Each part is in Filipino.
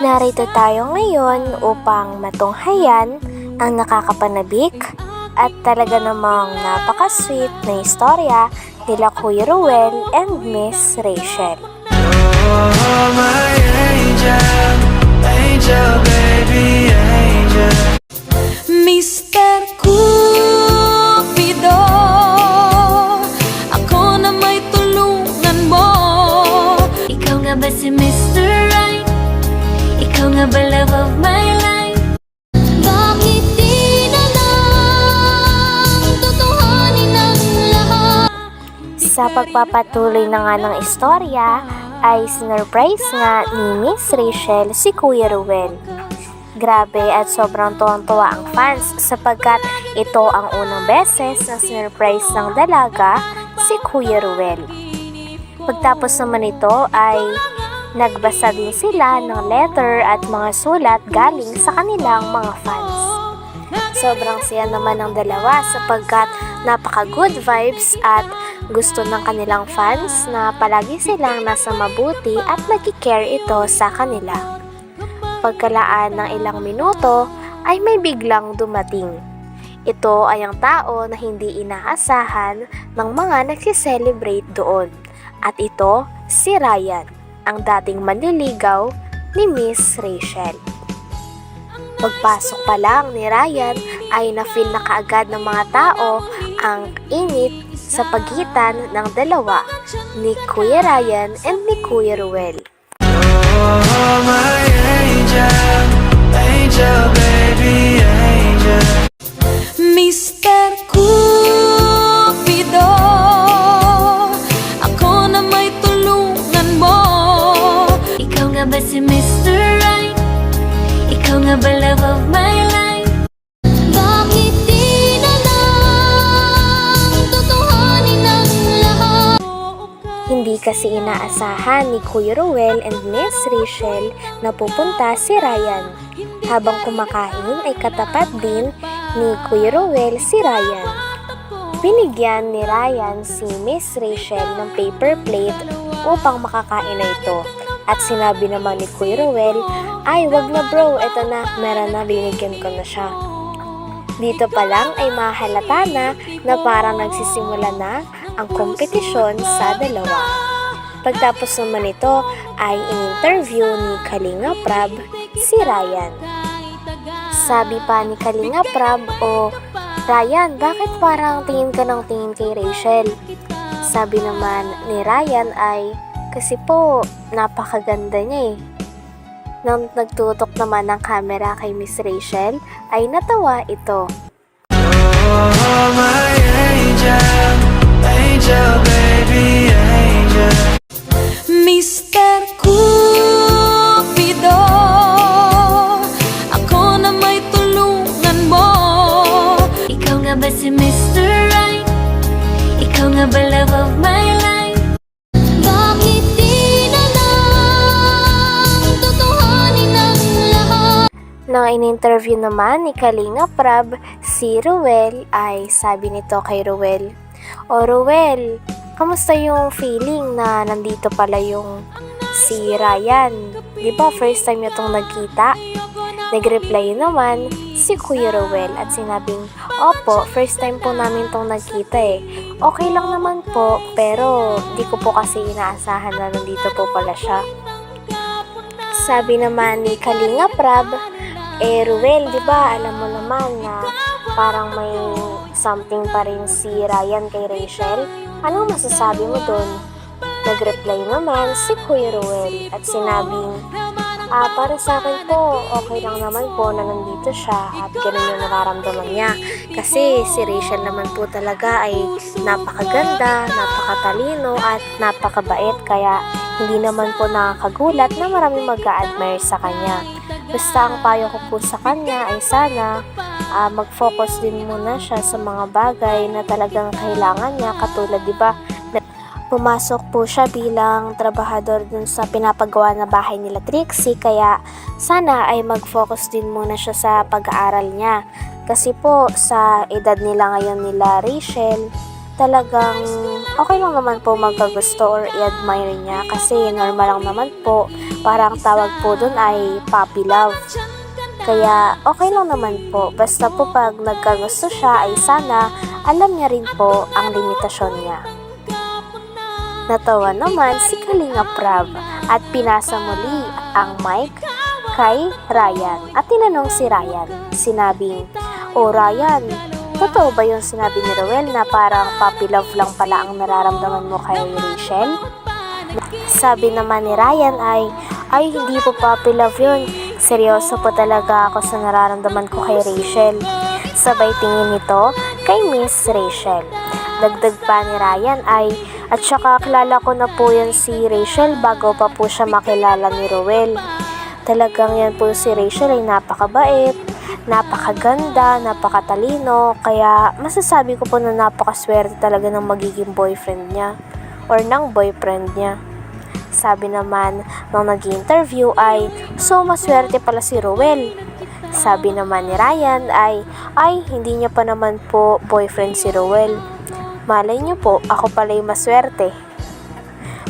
Narito tayo ngayon upang matunghayan ang nakakapanabik at talaga namang napaka-sweet na istorya nila Kuya Ruel and Miss Rachel. Sa pagpapatuloy na nga ng istorya, ay sinurprise nga ni Miss Rachel si Kuya Ruel. Grabe at sobrang tuwang-tuwa ang fans sapagkat ito ang unang beses na sinurprise ng dalaga si Kuya Ruel. Pagtapos naman ito ay nagbasa din sila ng letter at mga sulat galing sa kanilang mga fans. Sobrang siya naman ng dalawa sapagkat napaka good vibes at gusto ng kanilang fans na palagi silang nasa mabuti at nagkikare ito sa kanila. Pagkalaan ng ilang minuto ay may biglang dumating. Ito ay ang tao na hindi inaasahan ng mga nagsiselebrate doon. At ito, si Ryan, ang dating manliligaw ni Miss Rachel. Pagpasok pa lang ni Ryan ay na-feel na kaagad ng mga tao ang init sa pagitan ng dalawa ni Kuya Ryan and ni Kuya Ruel. Oh, my angel, angel, baby, angel. Mr. Cupido Ako na may tulungan mo Ikaw nga ba si Mr. Ikaw nga ba love of my life? Bakit na lang Tutuhanin ang lahat? Hindi kasi inaasahan ni Kuya Ruel and Miss Rachel na pupunta si Ryan. Habang kumakain ay katapat din ni Kuya Ruel si Ryan. Binigyan ni Ryan si Miss Rachel ng paper plate upang makakain na ito. At sinabi naman ni Kuya Ruel, ay wag na bro, eto na, meron na, binigyan ko na siya. Dito pa lang ay mahalata na na parang nagsisimula na ang kompetisyon sa dalawa. Pagtapos naman ito ay in-interview ni Kalinga Prab si Ryan. Sabi pa ni Kalinga Prab, o Ryan, bakit parang tingin ka ng tingin kay Rachel? Sabi naman ni Ryan ay, kasi po, napakaganda niya eh. Nang nagtutok naman ng camera kay Miss Rachel, ay natawa ito. Oh, my angel, angel, baby, angel. Mr. Cupido Ako na may tulungan mo Ikaw nga ba si Mr. Right? Ikaw nga ba love of my life? Nang in-interview naman ni Kalinga Prab, si Ruel ay sabi nito kay Ruel, O Ruel, kamusta yung feeling na nandito pala yung si Ryan? Di ba first time niyo tong nagkita? Nag-reply naman si Kuya Ruel at sinabing, Opo, first time po namin tong nagkita eh. Okay lang naman po, pero di ko po kasi inaasahan na nandito po pala siya. Sabi naman ni Kalinga Prab, eh Ruel, di ba alam mo naman na parang may something pa rin si Ryan kay Rachel? Anong masasabi mo doon? Nag-reply naman si Kuya Ruel at sinabing, Ah, para sa akin po, okay lang naman po na nandito siya at ganun yung nararamdaman niya. Kasi si Rachel naman po talaga ay napakaganda, napakatalino at napakabait kaya hindi naman po nakakagulat na maraming mag-a-admire sa kanya. Basta ang payo ko po sa kanya ay sana ah, mag-focus din muna siya sa mga bagay na talagang kailangan niya katulad 'di ba Pumasok po siya bilang trabahador dun sa pinapagawa na bahay nila Trixie kaya sana ay mag-focus din muna siya sa pag-aaral niya. Kasi po sa edad nila ngayon nila Rachel, talagang okay lang naman po magkagusto or i-admire niya kasi normal lang naman po. Parang tawag po dun ay puppy love. Kaya okay lang naman po. Basta po pag nagkagusto siya ay sana alam niya rin po ang limitasyon niya. Natawa naman si Kalinga Prab at pinasa muli ang mic kay Ryan at tinanong si Ryan. Sinabing, O Ryan, totoo ba yung sinabi ni Roel na parang puppy love lang pala ang nararamdaman mo kay Rachel? Sabi naman ni Ryan ay, ay hindi po puppy love yun. Seryoso po talaga ako sa nararamdaman ko kay Rachel. Sabay tingin nito kay Miss Rachel. Dagdag pa ni Ryan ay, at saka kilala ko na po yan si Rachel bago pa po siya makilala ni Roel. Talagang yan po si Rachel ay napakabait, napakaganda, napakatalino, kaya masasabi ko po na napakaswerte talaga ng magiging boyfriend niya or ng boyfriend niya. Sabi naman nung nag interview ay, so maswerte pala si Roel. Sabi naman ni Ryan ay, ay hindi niya pa naman po boyfriend si Roel. Malay niyo po, ako pala yung maswerte.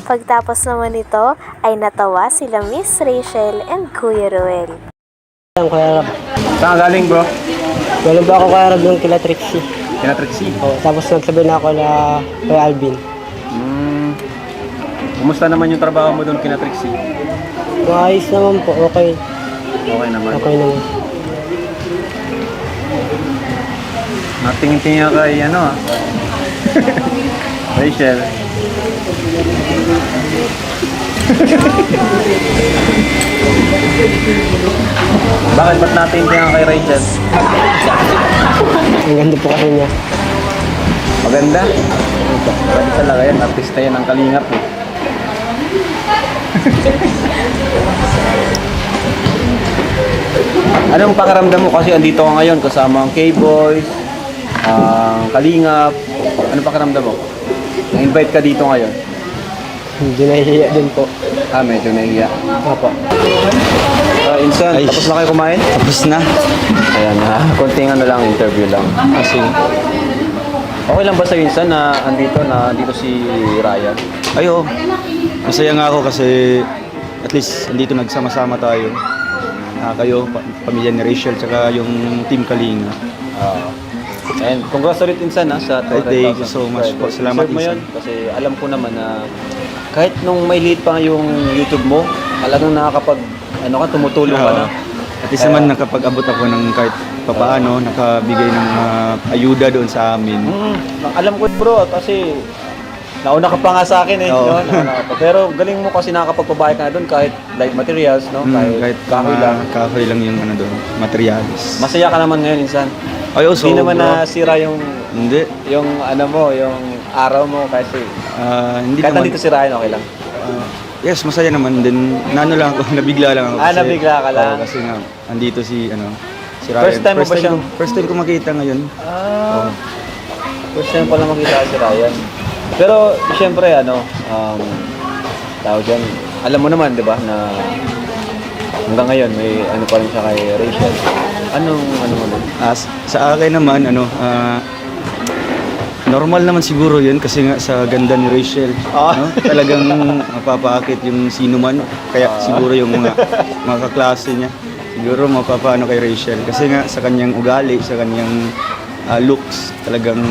Pagtapos naman nito ay natawa sila Miss Rachel and Kuya Roel. Ang Kuya. Saan galing bro? Galing ba ako Rab ng kila Trixie? Kina Trixie. O, tapos nagsabi na ako na Kuya Alvin. Hmm. Kumusta naman yung trabaho mo doon kina Trixie? Maayos naman po, okay. Okay naman. Okay naman. Natingin-tingin ka kay ano ah. Rachel. Bakit ba't natingin kay Rachel? Ang ganda po kasi niya. Maganda. Pwede talaga yan. Artista yan ang kalingap eh. Anong pakaramdam mo kasi andito ka ngayon kasama ang K-Boys, ang Kalingap. Ano pakaramdam mo? Na-invite ka dito ngayon. Hindi nahihiya din po. Ah, medyo nahiya. Opo. Uh, Insan, tapos na kayo kumain? Tapos na. Ayan na. Konting ano lang, interview lang. Kasi, Okay lang ba sa Insan na andito na dito si Ryan? ayo, masaya nga ako kasi at least andito nagsama-sama tayo. Ah, kayo, pa- pamilya ni Rachel, tsaka yung team Kalinga. Ah. and congrats ulit Insan ha, sa Ay, 200,000 thank you so much po. subscribers. Salamat, Deserve mo Insan. yun kasi alam ko naman na kahit nung may liit pa yung YouTube mo, talagang nakakapag ano ka, tumutulong ka na. At least naman nakapag-abot ako ng kahit papaano, nakabigay ng ah, ayuda doon sa amin. Mm, alam ko bro kasi nauna ka pa nga sa akin eh. Oo. No? Nauna ka pa. Pero galing mo kasi nakakapagpabayad ka na doon kahit light materials, no? Mm, kahit, kahit kahoy mga lang. kahoy lang yung ano doon, materials. Masaya ka naman ngayon Insan. Ay, oh, so, Hindi naman bro, nasira yung Hindi. yung ano mo, yung araw mo kasi Ah, hindi kahit naman. nandito si Ryan okay lang. Ah, yes, masaya naman din. Nano lang ako, nabigla lang ako. Ah, nabigla ka lang? Oo, kasi nga, andito si, ano, si Ryan. First time mo ba siyang- ko- First time ko makita ngayon. Ah. First time pala makita si Ryan. Pero siyempre ano, um, tawag dyan, alam mo naman 'di ba na hanggang ngayon may ano pa rin siya kay Rachel. Anong ano mo nun? Ah, sa akin naman, ano, ah, normal naman siguro yun kasi nga sa ganda ni Rachel. Ah. No? Talagang mapapaakit yung sino man. Kaya siguro yung mga, mga kaklase niya. Siguro mapapaano kay Rachel. Kasi nga sa kanyang ugali, sa kanyang ah, looks, talagang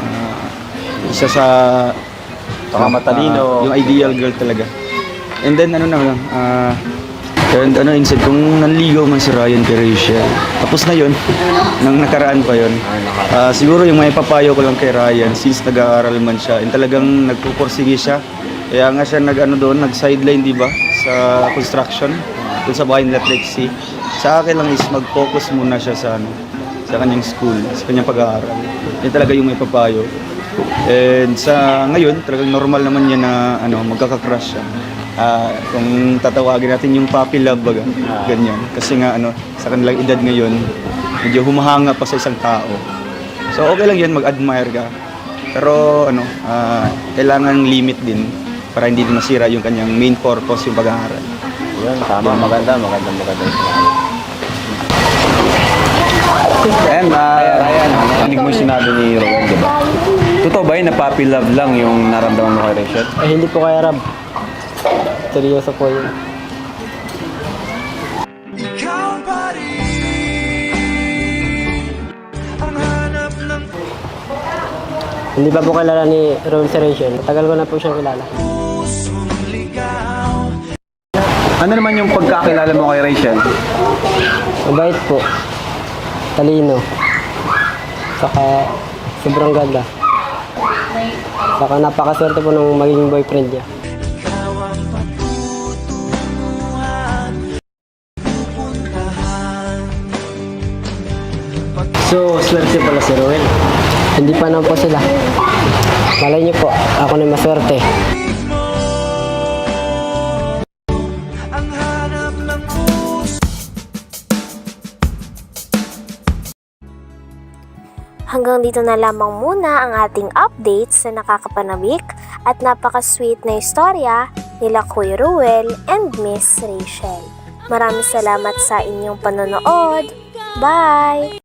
ah, isa sa Saka matalino. Ah, yung ideal girl talaga. And then ano na lang, ah, and ano instead kung nanligaw man si Ryan Rachel. Tapos na yun, nang nakaraan pa yun. Ah, siguro yung may papayo ko lang kay Ryan since nag-aaral man siya and talagang nagpupursige siya. Kaya nga siya nag ano doon, nag-sideline di ba sa construction doon sa bahay nila Trixie. Sa akin lang is mag-focus muna siya sa ano, sa kanyang school, sa kanyang pag-aaral. Yan talaga yung may papayo. And sa ngayon, talagang normal naman yan na ano, magkaka-crush siya. Ah, kung tatawagin natin yung puppy love baga, ganyan. Kasi nga ano, sa kanilang edad ngayon, medyo humahanga pa sa isang tao. So okay lang yan, mag-admire ka. Pero ano, ah, kailangan limit din para hindi din masira yung kanyang main purpose, yung pag-aaral. Yun, tama, maganda, maganda, maganda. And Ryan, Ryan, narinig mo yung sinabi ni Rowan, di ba? totoo ba yun na puppy love lang yung naramdaman mo kay Rachel? Ay, hindi po kaya Rab. Seryoso po yun. Ikaw pa rin Ang hanap ng Hindi pa po kilala ni si Rachel. Tagal ko na po siyang kilala. Ano naman yung pagkakilala mo kay Rachel? Mabait po. Talino. Saka sobrang ganda. Saka napakaswerte po ng magiging boyfriend niya. So, swerte pala si Roel. Hindi pa naman po sila. Malay niyo po, ako na maswerte. Hanggang dito na lamang muna ang ating updates na nakakapanabik at napaka-sweet na istorya nila Kuya Ruel and Miss Rachel. Maraming salamat sa inyong panonood. Bye!